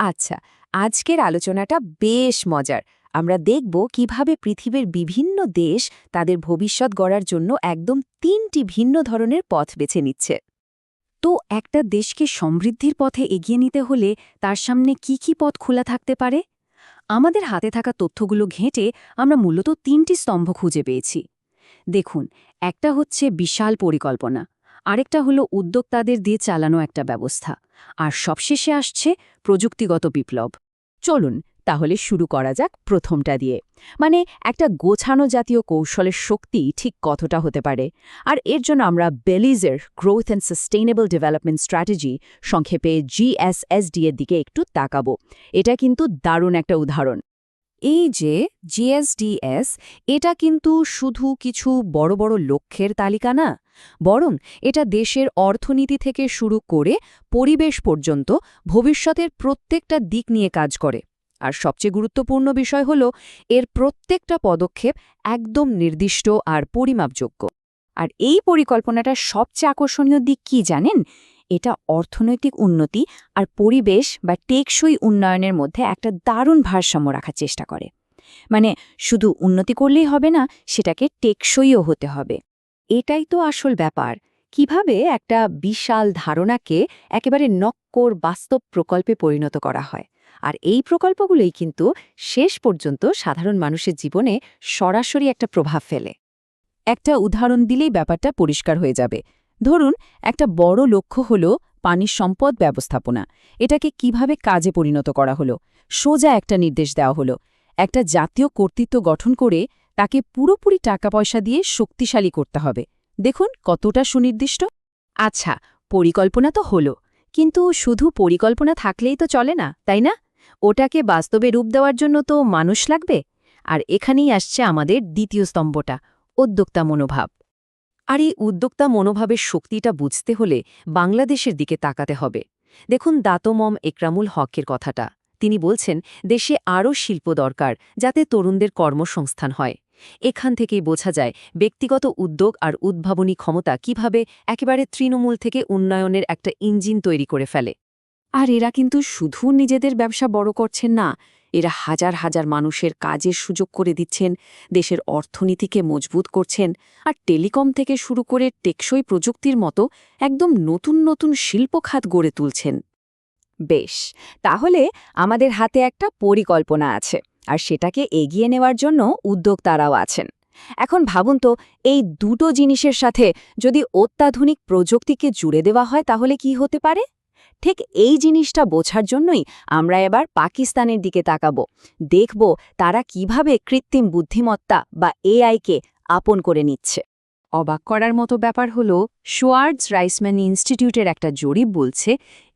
আচ্ছা আজকের আলোচনাটা বেশ মজার। আমরা দেখব কীভাবে পৃথিবীর বিভিন্ন দেশ তাদের ভবিষ্যৎ গড়ার জন্য একদম তিনটি ভিন্ন ধরনের পথ বেছে নিচ্ছে। তো একটা দেশকে সমৃদ্ধির পথে এগিয়ে নিতে হলে তার সামনে কি কি পথ খোলা থাকতে পারে? আমাদের হাতে থাকা তথ্যগুলো ঘেঁটে আমরা মূলত তিনটি স্তম্ভ খুঁজে পেয়েছি। দেখুন, একটা হচ্ছে বিশাল পরিকল্পনা। আরেকটা হলো উদ্যোক্তাদের দিয়ে চালানো একটা ব্যবস্থা। আর সবশেষে আসছে প্রযুক্তিগত বিপ্লব। চলুন তাহলে শুরু করা যাক প্রথমটা দিয়ে। মানে একটা গোছানো জাতীয় কৌশলের শক্তি ঠিক কতটা হতে পারে? আর এর জন্য আমরা বেলিজের growth and sustainable development strategy সংক্ষেপে জিএসএসডি এর দিকে একটু তাকাবো। এটা কিন্তু দারুণ একটা উদাহরণ। এই যে জিএসডিএস এটা কিন্তু শুধু কিছু বড় বড় লক্ষ্যের তালিকা না বরং এটা দেশের অর্থনীতি থেকে শুরু করে পরিবেশ পর্যন্ত ভবিষ্যতের প্রত্যেকটা দিক নিয়ে কাজ করে। আর সবচেয়ে গুরুত্বপূর্ণ বিষয় হল, এর প্রত্যেকটা পদক্ষেপ একদম নির্দিষ্ট আর পরিমাপযোগ্য। আর এই পরিকল্পনাটার সবচেয়ে আকর্ষণীয় দিক কি জানেন? এটা অর্থনৈতিক উন্নতি আর পরিবেশ বা টেকসই উন্নয়নের মধ্যে একটা দারুণ ভারসাম্য রাখার চেষ্টা করে। মানে শুধু উন্নতি করলেই হবে না, সেটাকে টেকসইও হতে হবে। এটাই তো আসল ব্যাপার। কীভাবে একটা বিশাল ধারণাকে একেবারে নক্কর বাস্তব প্রকল্পে পরিণত করা হয়? আর এই প্রকল্পগুলোই কিন্তু শেষ পর্যন্ত সাধারণ মানুষের জীবনে সরাসরি একটা প্রভাব ফেলে। একটা উদাহরণ দিলেই ব্যাপারটা পরিষ্কার হয়ে যাবে। ধরুন, একটা বড় লক্ষ্য হল পানির সম্পদ ব্যবস্থাপনা। এটাকে কীভাবে কাজে পরিণত করা হলো? সোজা একটা নির্দেশ দেওয়া হলো। একটা জাতীয় কর্তৃত্ব গঠন করে তাকে পুরোপুরি টাকা পয়সা দিয়ে শক্তিশালী করতে হবে। দেখুন কতটা সুনির্দিষ্ট। আচ্ছা পরিকল্পনা তো হলো, কিন্তু শুধু পরিকল্পনা থাকলেই তো চলে না, তাই না? ওটাকে বাস্তবে রূপ দেওয়ার জন্য তো মানুষ লাগবে। আর এখানেই আসছে আমাদের দ্বিতীয় স্তম্ভটা, উদ্যোক্তা মনোভাব। আর এই উদ্যোক্তা মনোভাবের শক্তিটা বুঝতে হলে বাংলাদেশের দিকে তাকাতে হবে। দেখুন দাতমম একরামুল হকের কথাটা। তিনি বলছেন, দেশে আরও শিল্প দরকার, যাতে তরুণদের কর্মসংস্থান হয়। এখান থেকেই বোঝা যায়, ব্যক্তিগত উদ্যোগ আর উদ্ভাবনী ক্ষমতা কীভাবে একেবারে তৃণমূল থেকে উন্নয়নের একটা ইঞ্জিন তৈরি করে ফেলে। আর এরা কিন্তু শুধু নিজেদের ব্যবসা বড় করছেন না, এরা হাজার হাজার মানুষের কাজের সুযোগ করে দিচ্ছেন, দেশের অর্থনীতিকে মজবুত করছেন আর টেলিকম থেকে শুরু করে টেকসই প্রযুক্তির মতো একদম নতুন নতুন শিল্পখাত গড়ে তুলছেন। বেশ, তাহলে আমাদের হাতে একটা পরিকল্পনা আছে, আর সেটাকে এগিয়ে নেওয়ার জন্য উদ্যোক্তারাও আছেন। এখন ভাবুন তো, এই দুটো জিনিসের সাথে যদি অত্যাধুনিক প্রযুক্তিকে জুড়ে দেওয়া হয় তাহলে কি হতে পারে? ঠিক এই জিনিসটা বোঝার জন্যই আমরা এবার পাকিস্তানের দিকে তাকাব, দেখব তারা কীভাবে কৃত্রিম বুদ্ধিমত্তা বা এআইকে আপন করে নিচ্ছে। অবাক করার মতো ব্যাপার হল শোয়ার্ডস রাইসম্যান ইনস্টিটিউটের একটা জরিপ বলছে,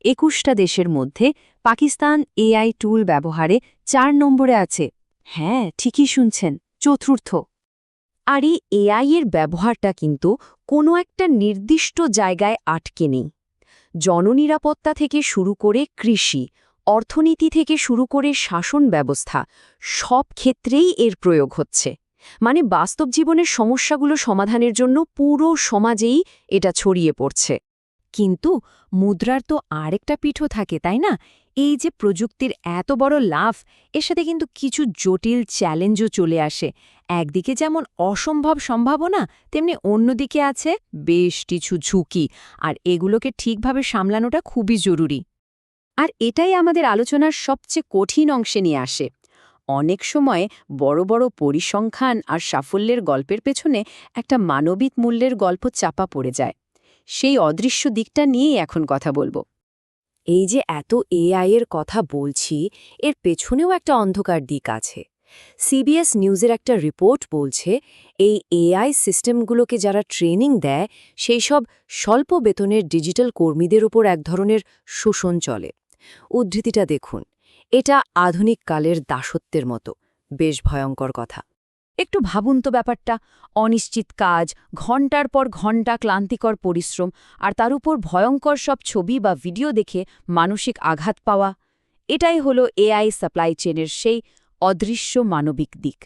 একুশটা দেশের মধ্যে পাকিস্তান এআই টুল ব্যবহারে চার নম্বরে আছে। হ্যাঁ ঠিকই শুনছেন, চতুর্থ। আর এই এআই এর ব্যবহারটা কিন্তু কোনো একটা নির্দিষ্ট জায়গায় আটকে নেই। জননিরাপত্তা থেকে শুরু করে কৃষি, অর্থনীতি থেকে শুরু করে শাসন ব্যবস্থা, সব ক্ষেত্রেই এর প্রয়োগ হচ্ছে। মানে বাস্তব জীবনের সমস্যাগুলো সমাধানের জন্য পুরো সমাজেই এটা ছড়িয়ে পড়ছে। কিন্তু মুদ্রার তো আরেকটা পিঠও থাকে, তাই না? এই যে প্রযুক্তির এত বড় লাভ এর সাথে কিন্তু কিছু জটিল চ্যালেঞ্জও চলে আসে। একদিকে যেমন অসম্ভব সম্ভাবনা, তেমনি অন্যদিকে আছে বেশ কিছু ঝুঁকি, আর এগুলোকে ঠিকভাবে সামলানোটা খুবই জরুরি। আর এটাই আমাদের আলোচনার সবচেয়ে কঠিন অংশে নিয়ে আসে। অনেক সময় বড় বড় পরিসংখ্যান আর সাফল্যের গল্পের পেছনে একটা মানবিক মূল্যের গল্প চাপা পড়ে যায়। সেই অদৃশ্য দিকটা নিয়েই এখন কথা বলব। এই যে এত এআই এর কথা বলছি, এর পেছনেও একটা অন্ধকার দিক আছে। সিবিএস নিউজের একটা রিপোর্ট বলছে, এই এআই সিস্টেমগুলোকে যারা ট্রেনিং দেয়, সেই সব স্বল্প বেতনের ডিজিটাল কর্মীদের উপর এক ধরনের শোষণ চলে। উদ্ধৃতিটা দেখুন। এটা আধুনিক কালের দাসত্বের মতো, বেশ ভয়ঙ্কর কথা। একটু ভাবুন তো ব্যাপারটা, অনিশ্চিত কাজ ঘণ্টার পর ঘণ্টা ক্লান্তিকর পরিশ্রম, আর তার উপর ভয়ঙ্কর সব ছবি বা ভিডিও দেখে মানসিক আঘাত পাওয়া, এটাই হলো এআই সাপ্লাই চেনের সেই অদৃশ্য মানবিক দিক।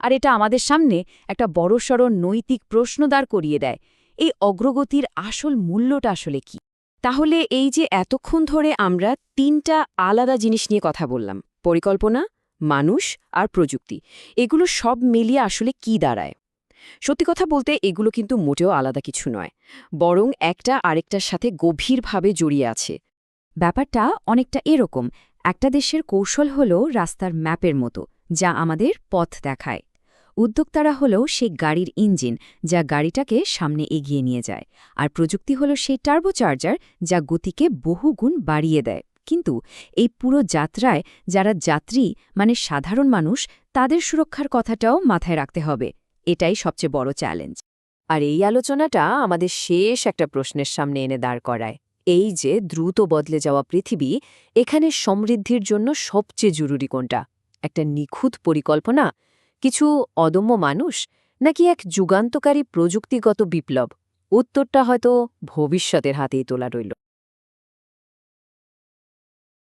আর এটা আমাদের সামনে একটা বড়সড় নৈতিক প্রশ্ন দাঁড় করিয়ে দেয়, এই অগ্রগতির আসল মূল্যটা আসলে কি? তাহলে এই যে এতক্ষণ ধরে আমরা তিনটা আলাদা জিনিস নিয়ে কথা বললাম, পরিকল্পনা, মানুষ আর প্রযুক্তি, এগুলো সব মিলিয়ে আসলে কি দাঁড়ায়? সত্যি কথা বলতে এগুলো কিন্তু মোটেও আলাদা কিছু নয়, বরং একটা আরেকটার সাথে গভীরভাবে জড়িয়ে আছে। ব্যাপারটা অনেকটা এরকম, একটা দেশের কৌশল হল রাস্তার ম্যাপের মতো, যা আমাদের পথ দেখায়। উদ্যোক্তারা হল সেই গাড়ির ইঞ্জিন, যা গাড়িটাকে সামনে এগিয়ে নিয়ে যায়। আর প্রযুক্তি হল সেই টার্বোচার্জার যা গতিকে বহুগুণ বাড়িয়ে দেয়। কিন্তু এই পুরো যাত্রায় যারা যাত্রী মানে সাধারণ মানুষ, তাদের সুরক্ষার কথাটাও মাথায় রাখতে হবে। এটাই সবচেয়ে বড় চ্যালেঞ্জ আর এই আলোচনাটা আমাদের শেষ একটা প্রশ্নের সামনে এনে দাঁড় করায়। এই যে দ্রুত বদলে যাওয়া পৃথিবী, এখানে সমৃদ্ধির জন্য সবচেয়ে জরুরি কোনটা? একটা নিখুঁত পরিকল্পনা কিছু অদম্য মানুষ নাকি এক যুগান্তকারী প্রযুক্তিগত বিপ্লব? উত্তরটা হয়তো ভবিষ্যতের হাতেই তোলা রইল।